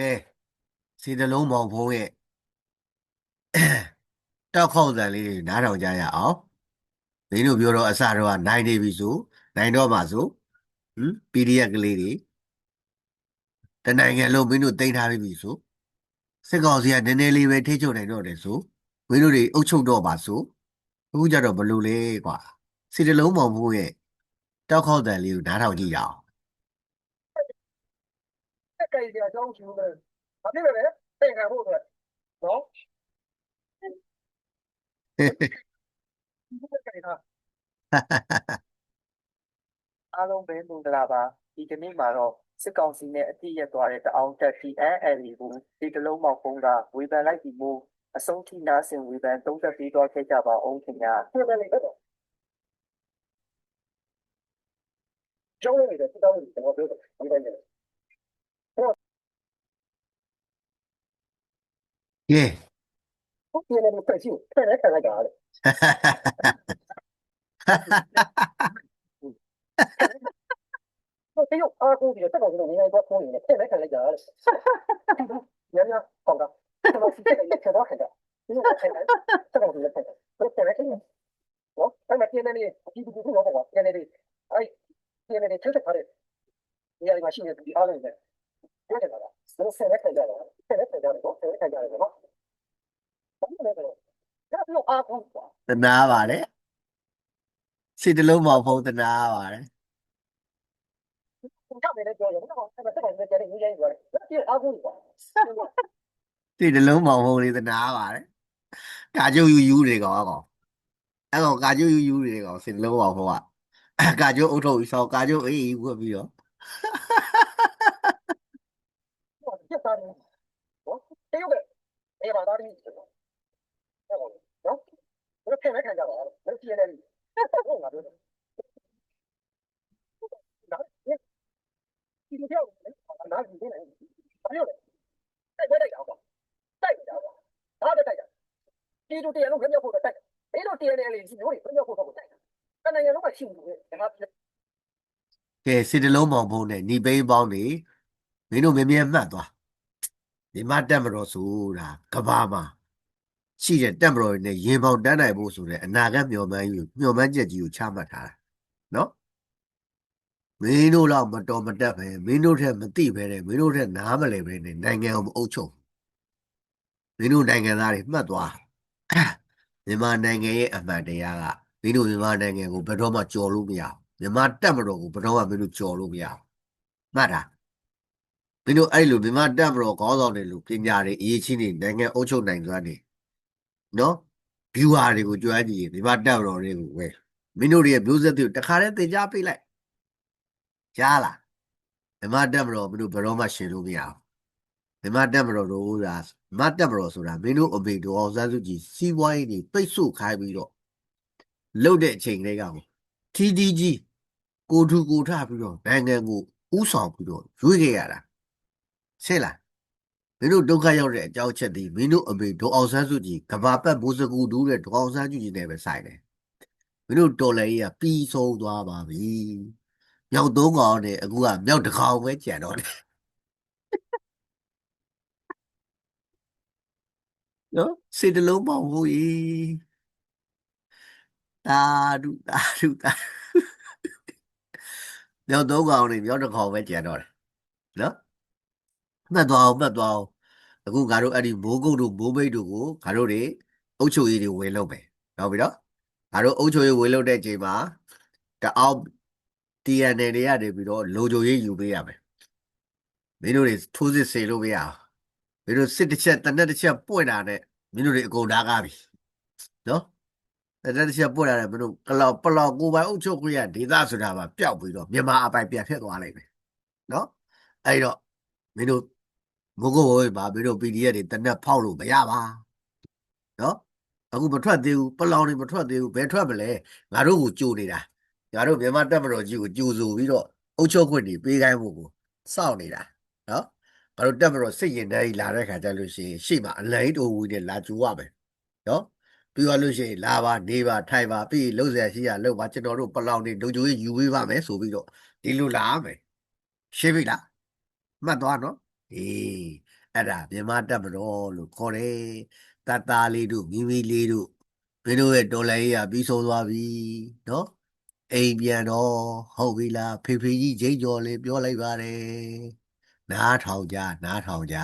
ကဲစီတလုံးမောင်ဖုံးရဲ့တောက်ခေါက်တန်လေးတွေနားထောင်ကြရအောင်မင်းတို့ပြောတော့အစတော့ကနိုင်နေပြီဆိုနိုင်တော့မှာဆိုဟမ် PDF ကလေးတွေတနိုင်ငံလုံးမင်းတို့တင်ထားပြီဆိုစစ်ကောင်စီကနည်းနည်းလေးပဲထိချုပ်နိုင်တော့တယ်ဆိုမင်းတို့တွေအုပ်ချုပ်တော့ပါဆိုအခုကြတော့ဘလို့လဲကွာစီတလုံးမောင်ဖုံးရဲ့တောက်ခေါက်တန်လေးကိုနားထောင်ကြည့်ရအောင် တက်ကြိုက်ကြအကြောင်းရှိလို့လည်းဘာဖြစ်လဲသင်ခံဖို့အတွက်နော်ဒီတက်ကြိုက်တာအားလုံးပဲမင်္ဂလာပါဒီကနေ့မှာတော့စစ်ကောင်စီနဲ့အတိရက်သွားတဲ့တအောင်တက် TNL ကိုဒီတလုံးမောက်ဖုံးကဝေဖန်လိုက်ပြီးမို့အဆုံးထိနာဆင်ဝေဖန်သုံးသက်ပြီးတော့ခဲ့ကြပါအောင်ခင်ဗျာဟုတ်တယ်လေတော့ကျောင်းလေးတွေတောင်းနေတယ်ကျွန်တော်ပြောတယ်ဒီတိုင်းနဲ့ကဲဟုတ်တယ် လေပြည့်စုံဖဲ့တဲ့ခံလိုက်တာလေတရုတ်အားကိုးပြီးတော့တက်တော်ကနေနေတော့ဖုန်းနေတယ်ဖဲ့တဲ့ခံလိုက်တာလေညညပေါ့ကကျွန်တော်စီးတဲ့လက်ချက်တော့ခက်တာဒီလိုခက်တယ်တက်တော်လည်းခက်တယ်ဘယ်ဖဲ့တဲ့နော်အဲ့မှာပြင်းနေနေဒီဒီဒီတော့ပေါ့ပြင်းနေနေအဲ့ပြင်းနေနေချက်ချက်ခါတယ်ဒီအရာမှာရှိနေဒီအားလုံးနဲ့ပြည့်တယ်လားဘယ်ဆဲတဲ့ခံကြတာဆဲတဲ့ခံကြတယ်ပေါ့ဆဲတဲ့ခံကြတယ်နော် ဘူးလည်းပဲ။ဒါပြောအားကောင်းပါတနာပါတယ်စိတ်တစ်လုံးမဟုတ်ဘူးတနာပါတယ်။ဒါပဲလည်းပြောရအောင်။ဒါပေမဲ့တက်တယ်ကြည့်ရရင်ဒါပြောအားကောင်းပါ။စိတ်တစ်လုံးမဟုတ်ဘူးလေတနာပါတယ်ကာကျုပ်ယူယူတွေကောင်အကောင်အဲ့ကောင်ကာကျုပ်ယူယူတွေကောင်စိတ်တစ်လုံးမဟုတ်ဘူးကကာကျုပ်အုပ်ထုတ်ပြီးဆောက်ကာကျုပ်အေးအေးဝတ်ပြီးတော့ဟုတ်တယ်ပြတ်သားတယ်။ဟောတေးရုပ်ပဲ။အေးပါသားတယ်။ ဟုတ်ပါဘူးနော်ဘယ်လိုဖြစ်လဲခံကြပါလားဘယ်လိုဖြစ်လဲဟုတ်ငါပြောတယ်ဒါဒီလိုပြောတာနားမနေဘူးဘာပြောလဲတိုက်ပွဲတိုက်တာကွာတိုက်တာကွာဒါပဲတိုက်တာဒီလိုတရားလုံးခက်မြောက်ဖို့တိုက်တာဒီလိုတရားလေးကြီးမျိုးတွေခက်မြောက်ဖို့တော့တိုက်တာတနင်္ဂနွေလုံးကရှိမှုလေဒါကကဲစစ်တလုံးမောင်ဖုံးနဲ့ညီပိန်းပေါင်းနေမင်းတို့မမြဲမှတ်သွားဒီမတက်မတော်ဆိုတာကဘာမှာ ရှိတဲ့တက်မတော်နဲ့ရေပေါင်တန်းနိုင်ဖို့ဆိုတဲ့အနာဂတ်မျှော်မှန်းကြီးမျှော်မှန်းချက်ကြီးကိုချမှတ်ထားတာနော်မင်းတို့တော့မတော်မတက်ပဲမင်းတို့ထက်မသိပဲတဲ့မင်းတို့ထက်နားမလဲပဲနဲ့နိုင်ငံကိုမအုပ်ချုပ်မင်းတို့နိုင်ငံသားတွေမှတ်သွားမြန်မာနိုင်ငံရဲ့အမှန်တရားကမင်းတို့မြန်မာနိုင်ငံကိုဘယ်တော့မှကြော်လို့မရဘူးမြန်မာတက်မတော်ကိုဘယ်တော့မှမင်းတို့ကြော်လို့မရဘူးမှတ်တာမင်းတို့အဲ့လိုမြန်မာတက်မတော်ခေါင်းဆောင်တွေလို့ပညာတွေအရေးကြီးနေနိုင်ငံအုပ်ချုပ်နိုင်စွမ်းနေ နော် viewer တွေကိုကြွားကြည့်ရင်မြန်မာတက်မတော်တွေကိုပဲမင်းတို့တွေရဲ့မျိုးဆက်တွေကိုတခါတည်းသင်ကြားပေးလိုက်ကြားလားဓမ္မတက်မတော်မင်းတို့ဘယ်တော့မှရှင်လို့မရဘူးဓမ္မတက်မတော်တို့ကဓမ္မတက်မတော်ဆိုတာမင်းတို့အမေတော်အောင်ဆန်းစုကြည်စီးပွားရေးတွေပိတ်ဆို့ခိုင်းပြီးတော့လှုပ်တဲ့အချိန်တွေကကိုတီတီကြီးကိုထူကိုထပြီးတော့နိုင်ငံကိုဥဆောင်ပြီးတော့ရွေးခဲ့ရတာရှင်းလား မင်းတို့ဒုက္ခရောက်တဲ့အကြောင်းချက်ဒီမင်းတို့အမေဒေါအောင်ဆန်းစုကြည်ကဘာပတ်ဘိုးစကူတူးတဲ့ဒေါအောင်ဆန်းစုကြည်နဲ့ပဲဆိုင်တယ်မင်းတို့တော်လည်းကြီးကပြီးဆုံးသွားပါပြီမြောက်သုံးကောင်နဲ့အခုကမြောက်တစ်ကောင်ပဲကြံတော့တယ်နော်စေတလုံးပေါင်းဖို့ဤတာဒုတာဒုတာမြောက်သုံးကောင်နဲ့မြောက်တစ်ကောင်ပဲကြံတော့တယ်နော် မှတ်သွားအောင်မှတ်သွားအောင်အခုငါတို့အဲ့ဒီမိုးကုတ်တို့မိုးမိတ်တို့ကိုငါတို့တွေအုတ်ချိုရည်တွေဝင်လုပ်မယ်ဟုတ်ပြီနော်ငါတို့အုတ်ချိုရည်ဝင်လုပ်တဲ့အချိန်မှာတအောင် TNL တွေကနေပြီးတော့လိုဂျိုရေးယူပေးရမယ်မင်းတို့တွေထိုးစစ်စေလို့မရအောင်မင်းတို့စစ်တစ်ချက်တနက်တစ်ချက်ပွင့်တာနဲ့မင်းတို့တွေအကုန်ဓာကားပြီနော်တနက်တစ်ချက်ပွင့်တာနဲ့မင်းတို့ကလောက်ပလောက်ကိုပိုင်အုပ်ချုပ်ခွင့်ရဒေသဆိုတာပါပျောက်ပြီးတော့မြန်မာအပိုင်ပြန်ဖြစ်သွားလိမ့်မယ်နော်အဲ့တော့မင်းတို့ မဟုတ်ကိုပါမင်းတို့ PDF တွေတနက်ဖောက်လို့မရပါနော်အခုမထွက်သေးဘူးပလောင်တွေမထွက်သေးဘူးဘယ်ထွက်မလဲငါတို့ကိုကြိုနေတာငါတို့မြန်မာတပ်မတော်ကြီးကိုကြိုဆိုပြီးတော့အုပ်ချုပ်ခွင့်တွေပေးခိုင်းဖို့ကိုစောင့်နေတာနော်ငါတို့တပ်မတော်စစ်ရင်တန်းကြီးလာတဲ့ခါကျလို့ရှိရင်ရှေ့မှာအလိုင်းတိုဝူနဲ့လာကြိုရမယ်နော်ပြီးသွားလို့ရှိရင်လာပါနေပါထိုင်ပါပြီးလှုပ်ရှားရှိရလှုပ်ပါကျွန်တော်တို့ပလောင်တွေလုံချိုကြီးယူပေးပါမယ်ဆိုပြီးတော့ဒီလိုလာရမယ်ရှင်းပြီလားမှတ်သွားနော် အေးအဲ့ဒါမြန်မာတက်မတော်လို့ခေါ်တယ်တတ်သားလေးတို့မိမိလေးတို့မင်းတို့ရဲ့တော်လိုင်းကြီးကပြီးဆုံးသွားပြီနော်အိမ်ပြန်တော့ဟုတ်ပြီလားဖေဖေကြီးချိန်ကျော်လေးပြောလိုက်ပါတယ်နားထောင်ကြနားထောင်ကြ